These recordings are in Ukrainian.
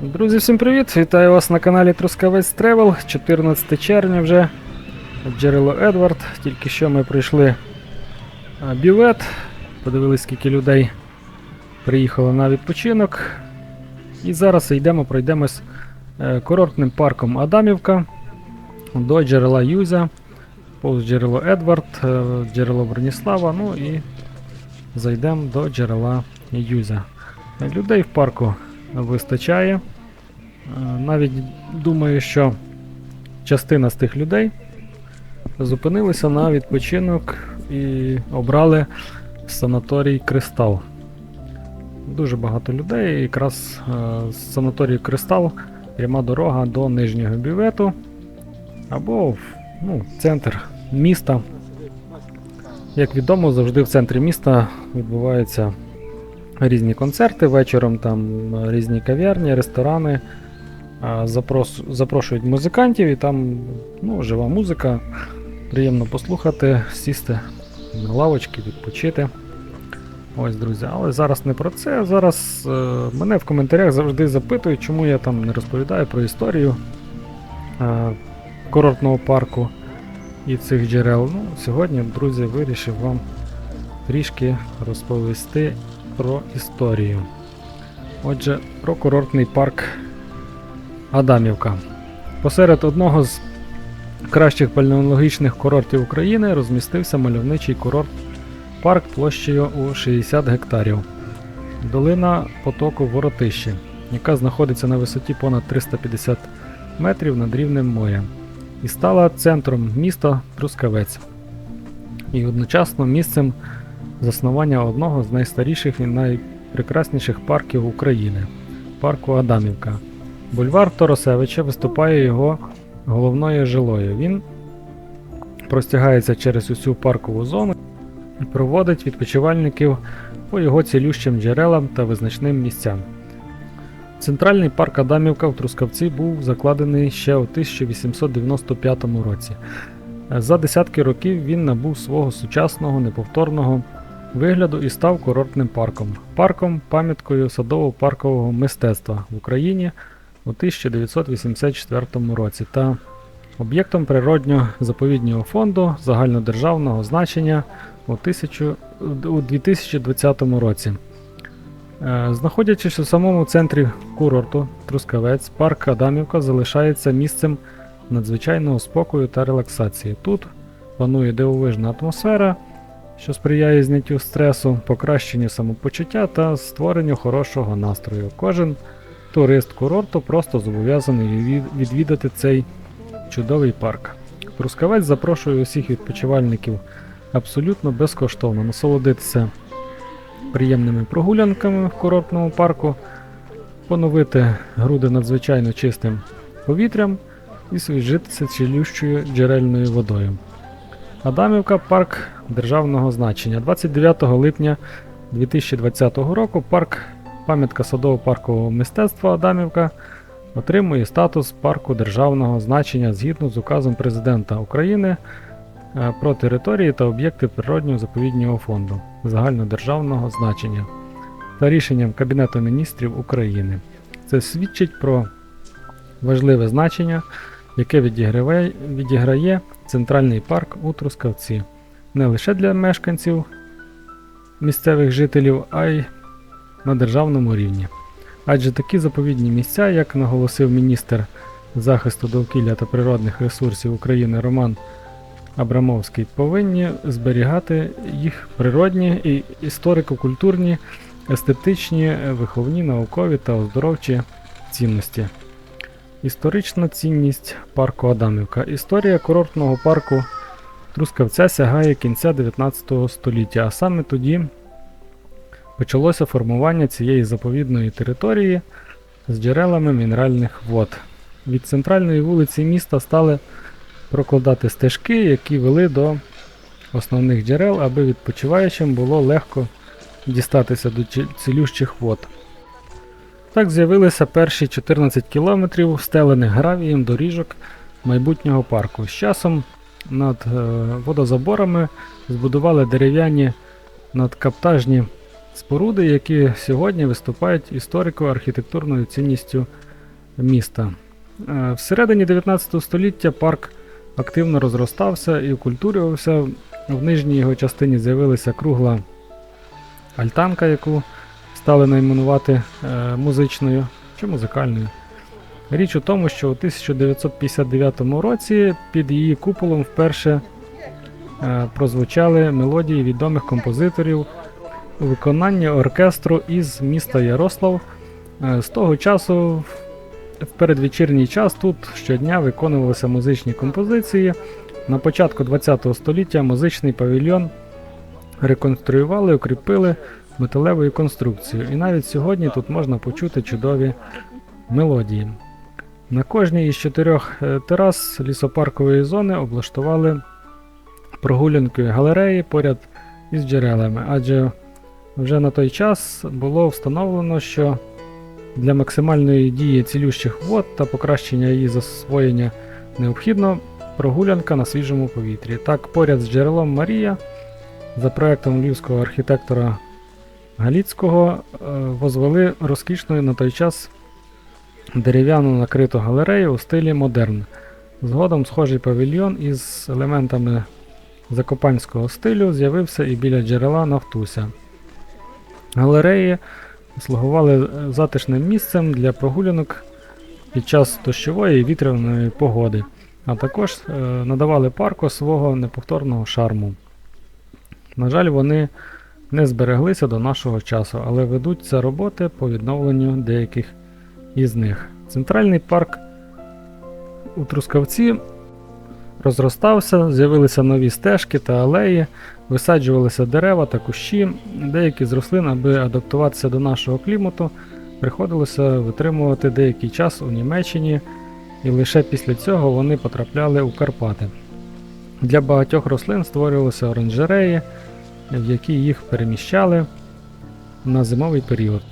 Друзі, всім привіт! Вітаю вас на каналі Трускавець Тревел. 14 червня вже. Джерело Едвард. Тільки що ми прийшли бювет. Подивились, скільки людей приїхало на відпочинок. І зараз йдемо, пройдемось е, курортним парком Адамівка до джерела Юзя, повз джерело Едвард, е, джерело Броніслава, ну і зайдемо до джерела Юзя. Людей в парку вистачає. Е, Навіть думаю, що частина з тих людей зупинилися на відпочинок і обрали санаторій Кристал. Дуже багато людей. Якраз е, з санаторію Кристал пряма дорога до нижнього бювету або в ну, центр міста. Як відомо, завжди в центрі міста відбуваються різні концерти. Вечором там е, різні кав'ярні, ресторани. Запрос, запрошують музикантів і там ну, жива музика. Приємно послухати, сісти на лавочки, відпочити. Ось, друзі, але зараз не про це. Зараз е, мене в коментарях завжди запитують, чому я там не розповідаю про історію е, курортного парку і цих джерел. Ну, сьогодні, друзі, вирішив вам трішки розповісти про історію. Отже, про курортний парк Адамівка. Посеред одного з кращих бальнеологічних курортів України розмістився мальовничий курорт парк площею у 60 гектарів. Долина потоку Воротище, яка знаходиться на висоті понад 350 метрів над рівнем моря, і стала центром міста Трускавець і одночасно місцем заснування одного з найстаріших і найпрекрасніших парків України парку Адамівка. Бульвар Торосевича виступає його головною жилою. Він простягається через усю паркову зону і проводить відпочивальників по його цілющим джерелам та визначним місцям. Центральний парк Адамівка в Трускавці був закладений ще у 1895 році. За десятки років він набув свого сучасного неповторного вигляду і став курортним парком. Парком пам'яткою садово-паркового мистецтва в Україні у 1984 році та об'єктом природньо-заповіднього фонду загальнодержавного значення у, 1000 у 2020 році. Е, Знаходячись у самому центрі курорту Трускавець, парк Адамівка залишається місцем надзвичайного спокою та релаксації. Тут панує дивовижна атмосфера, що сприяє зняттю стресу, покращенню самопочуття та створенню хорошого настрою. Кожен турист курорту просто зобов'язаний відвідати цей чудовий парк. Трускавець запрошує усіх відпочивальників абсолютно безкоштовно насолодитися приємними прогулянками в курортному парку, поновити груди надзвичайно чистим повітрям і свіжитися цілющою джерельною водою. Адамівка парк державного значення. 29 липня 2020 року парк пам'ятка садово-паркового мистецтва Адамівка отримує статус парку державного значення згідно з указом президента України е, про території та об'єкти природнього заповіднього фонду загальнодержавного значення та рішенням Кабінету міністрів України. Це свідчить про важливе значення, яке відіграває, відіграє центральний парк у Трускавці не лише для мешканців місцевих жителів, а й на державному рівні. Адже такі заповідні місця, як наголосив міністр захисту довкілля та природних ресурсів України Роман Абрамовський, повинні зберігати їх природні і історико-культурні, естетичні, виховні, наукові та оздоровчі цінності. Історична цінність парку Адамівка. Історія курортного парку Трускавця сягає кінця 19 століття, а саме тоді почалося формування цієї заповідної території з джерелами мінеральних вод. Від центральної вулиці міста стали прокладати стежки, які вели до основних джерел, аби відпочиваючим було легко дістатися до цілющих вод. Так з'явилися перші 14 кілометрів встелених гравієм доріжок майбутнього парку. З часом над е, водозаборами збудували дерев'яні надкаптажні споруди, які сьогодні виступають історико-архітектурною цінністю міста. Е, Всередині 19 століття парк активно розростався і окультурювався. В нижній його частині з'явилася кругла альтанка, яку стали найменувати е, музичною чи музикальною. Річ у тому, що у 1959 році під її куполом вперше е, прозвучали мелодії відомих композиторів у виконанні оркестру із міста Ярослав. Е, З того часу в передвечірній час тут щодня виконувалися музичні композиції. На початку ХХ століття музичний павільйон реконструювали, укріпили металевою конструкцією. І навіть сьогодні тут можна почути чудові мелодії. На кожній із чотирьох е, терас лісопаркової зони облаштували прогулянки галереї поряд із джерелами, адже вже на той час було встановлено, що для максимальної дії цілющих вод та покращення її засвоєння необхідно прогулянка на свіжому повітрі. Так, поряд з джерелом Марія, за проектом львівського архітектора Галіцького, е, возвели розкішну на той час дерев'яну накриту галерею у стилі модерн. Згодом схожий павільйон із елементами закопанського стилю з'явився і біля джерела Нафтуся. Галереї слугували е, затишним місцем для прогулянок під час дощової і вітряної погоди, а також е, надавали парку свого неповторного шарму. На жаль, вони не збереглися до нашого часу, але ведуться роботи по відновленню деяких із них. Центральний парк у Трускавці розростався, з'явилися нові стежки та алеї, висаджувалися дерева та кущі. Деякі з рослин, аби адаптуватися до нашого клімату, приходилося витримувати деякий час у Німеччині, і лише після цього вони потрапляли у Карпати. Для багатьох рослин створювалися оранжереї, в які їх переміщали на зимовий період.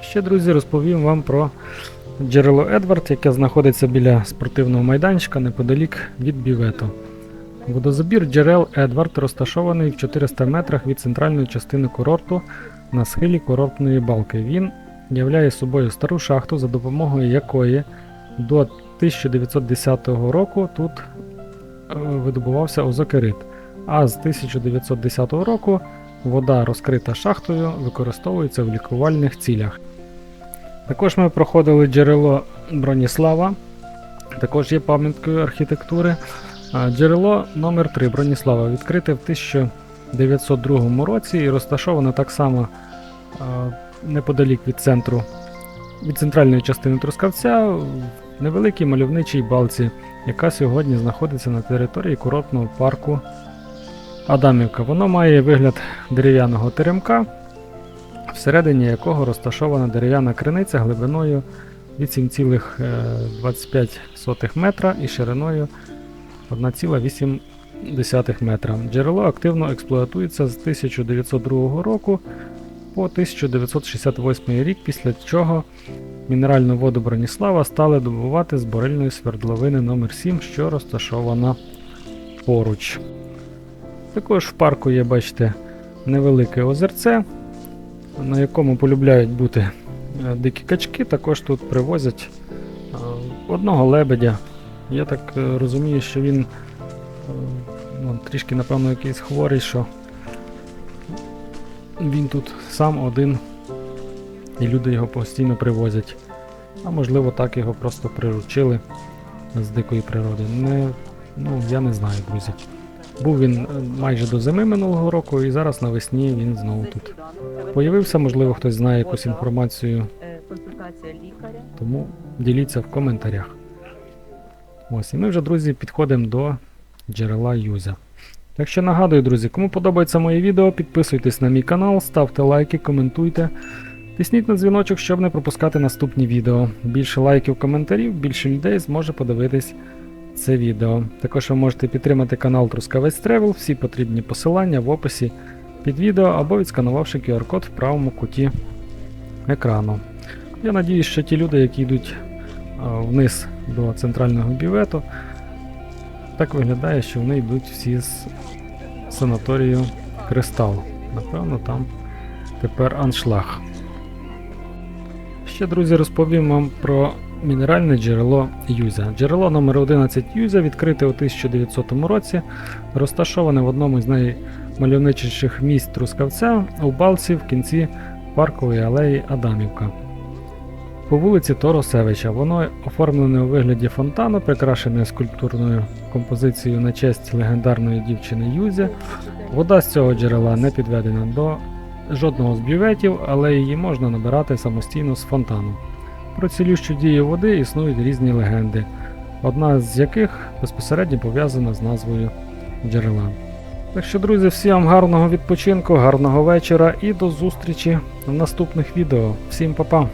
Ще, друзі, розповім вам про джерело Едвард, яке знаходиться біля спортивного майданчика неподалік від бівету. Водозабір джерел Едвард розташований в 400 метрах від центральної частини курорту на схилі курортної балки. Він являє собою стару шахту, за допомогою якої до 1910 року тут е, видобувався озокерит, а з 1910 року вода, розкрита шахтою, використовується в лікувальних цілях. Також ми проходили джерело Броніслава, також є пам'яткою архітектури. Джерело номер 3 Броніслава відкрите в 1902 році і розташоване так само неподалік від центру, від центральної частини Трускавця в невеликій мальовничій балці, яка сьогодні знаходиться на території курортного парку Адамівка. Воно має вигляд дерев'яного теремка, всередині якого розташована дерев'яна криниця глибиною 8,25 метра і шириною 1,8 метра. Джерело активно експлуатується з 1902 року по 1968 рік, після чого мінеральну воду Броніслава стали добувати з бурильної свердловини номер 7 що розташована поруч. Також в парку є, бачите, невелике озерце, на якому полюбляють бути е, дикі качки. Також тут привозять е, одного лебедя. Я так е, розумію, що він ну, трішки, напевно, якийсь хворий, що він тут сам один, і люди його постійно привозять. А можливо, так його просто приручили з дикої природи. Не, ну, я не знаю, друзі. Був він е, майже до зими минулого року, і зараз навесні він знову тут. Появився, можливо, хтось знає якусь інформацію, тому діліться в коментарях. Ось, і ми вже, друзі, підходимо до джерела Юзя. Так що нагадую, друзі, кому подобається моє відео, підписуйтесь на мій канал, ставте лайки, коментуйте. Тисніть на дзвіночок, щоб не пропускати наступні відео. Більше лайків, коментарів, більше людей зможе подивитись це відео. Також ви можете підтримати канал Трускавець Travel, всі потрібні посилання в описі під відео або відсканувавши QR-код в правому куті екрану. Я надіюсь, що ті люди, які йдуть вниз до центрального бівету, так виглядає, що вони йдуть всі з санаторію Кристал. Напевно, там тепер аншлаг. Ще, друзі, розповім вам про мінеральне джерело Юзя. Джерело номер 11 Юзя відкрите у 1900 році, розташоване в одному з наймальовничіших місць Трускавця у Балці в кінці паркової алеї Адамівка. По вулиці Торосевича. Воно оформлене у вигляді фонтану, прикрашене скульптурною композицією на честь легендарної дівчини Юзя. Вода з цього джерела не підведена до жодного з бюветів, але її можна набирати самостійно з фонтану. Про цілющу дію води існують різні легенди, одна з яких безпосередньо пов'язана з назвою джерела. Так що, друзі, всім вам гарного відпочинку, гарного вечора і до зустрічі в наступних відео. Всім па-па!